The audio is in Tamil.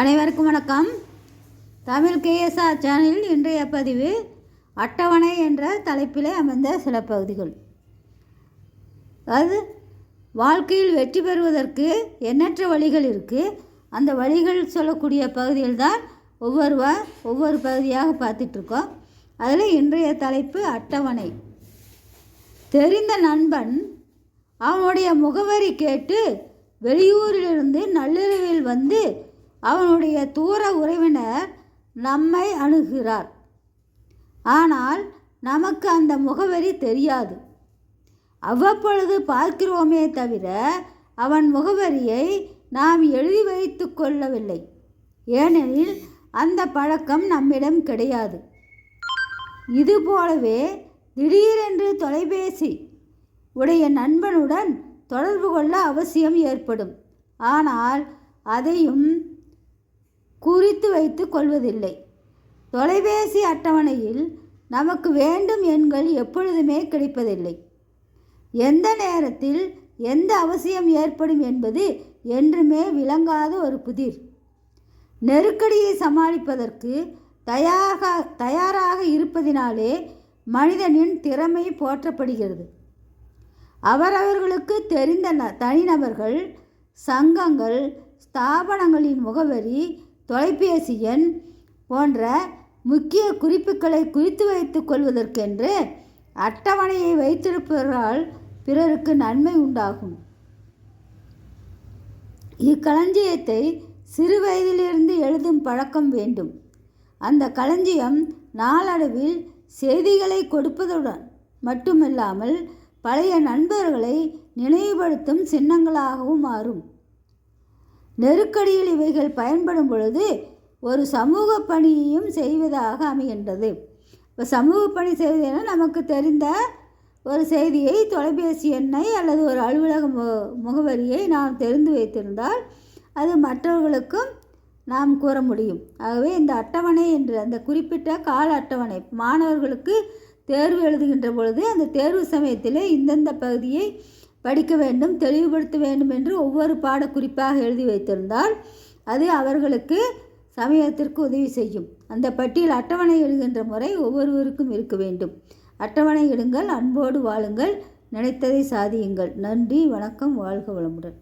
அனைவருக்கும் வணக்கம். தமிழ் கேஎஸ்ஆர் சேனலில் இன்றைய பதிவு அட்டவணை என்ற தலைப்பிலே அமைந்த சில பகுதிகள். அது வாழ்க்கையில் வெற்றி பெறுவதற்கு எண்ணற்ற வழிகள் இருக்குது அந்த வழிகள் சொல்லக்கூடிய பகுதியில் தான் ஒவ்வொருவர் ஒவ்வொரு பகுதியாக பார்த்துட்ருக்கோம். அதில் இன்றைய தலைப்பு அட்டவணை. தெரிந்த நண்பன் அவனுடைய முகவரி கேட்டு வெளியூரிலிருந்து நள்ளிரவில் வந்து அவனுடைய தூர உறவினர் நம்மை அணுகிறார். ஆனால் நமக்கு அந்த முகவரி தெரியாது. அவ்வப்பொழுது பார்க்கிறோமே தவிர அவன் முகவரியை நாம் எழுதி வைத்து கொள்ளவில்லை. ஏனெனில் அந்த பழக்கம் நம்மிடம் கிடையாது. இதுபோலவே திடீரென்று தொலைபேசி உடைய நண்பனுடன் தொடர்பு கொள்ள அவசியம் ஏற்படும். ஆனால் அதையும் குறித்து வைத்து கொள்வதில்லை. தொலைபேசி அட்டவணையில் நமக்கு வேண்டும் எண்கள் எப்பொழுதுமே கிடைப்பதில்லை. எந்த நேரத்தில் எந்த அவசியம் ஏற்படும் என்பது என்றுமே விளங்காத ஒரு புதிர். நெருக்கடியை சமாளிப்பதற்கு தயாராக தயாராக இருப்பதினாலே மனிதனின் திறமை போற்றப்படுகிறது. அவரவர்களுக்கு தெரிந்த ந தனிநபர்கள் சங்கங்கள் ஸ்தாபனங்களின் முகவரி தொலைபேசி எண் போன்ற முக்கிய குறிப்புகளை குறித்து வைத்துக் கொள்வதற்கென்று அட்டவணையை வைத்திருப்பவரால் பிறருக்கு நன்மை உண்டாகும். இக்களஞ்சியத்தை சிறு வயதிலிருந்து எழுதும் பழக்கம் வேண்டும். அந்த களஞ்சியம் நாளடைவில் செய்திகளை கொடுப்பதுடன் மட்டுமில்லாமல் பழைய நண்பர்களை நினைவுபடுத்தும் சின்னங்களாகவும் மாறும். நெருக்கடியில் இவைகள் பயன்படும் பொழுது ஒரு சமூக பணியையும் செய்வதாக அமைகின்றது. இப்போ சமூக பணி செய்வதென நமக்கு தெரிந்த ஒரு செய்தியை தொலைபேசி எண்ணை அல்லது ஒரு அலுவலக மு முகவரியை நாம் தெரிந்து வைத்திருந்தால் அது மற்றவர்களுக்கும் நாம் கூற முடியும். ஆகவே இந்த அட்டவணை என்று அந்த குறிப்பிட்ட கால அட்டவணை மாணவர்களுக்கு தேர்வு எழுதுகின்ற பொழுது அந்த தேர்வு சமயத்திலே இந்தந்த பகுதியை படிக்க வேண்டும் தெளிவுபடுத்த வேண்டும் என்று ஒவ்வொரு பாடக்குறிப்பாக எழுதி வைத்திருந்தால் அது அவர்களுக்கு சமயத்திற்கு உதவி செய்யும். அந்த பட்டியல் அட்டவணை எழுகின்ற முறை ஒவ்வொருவருக்கும் இருக்க வேண்டும். அட்டவணை இடுங்கள் அன்போடு வாழுங்கள் நினைத்ததை சாதியுங்கள். நன்றி வணக்கம் வாழ்க வளமுடன்.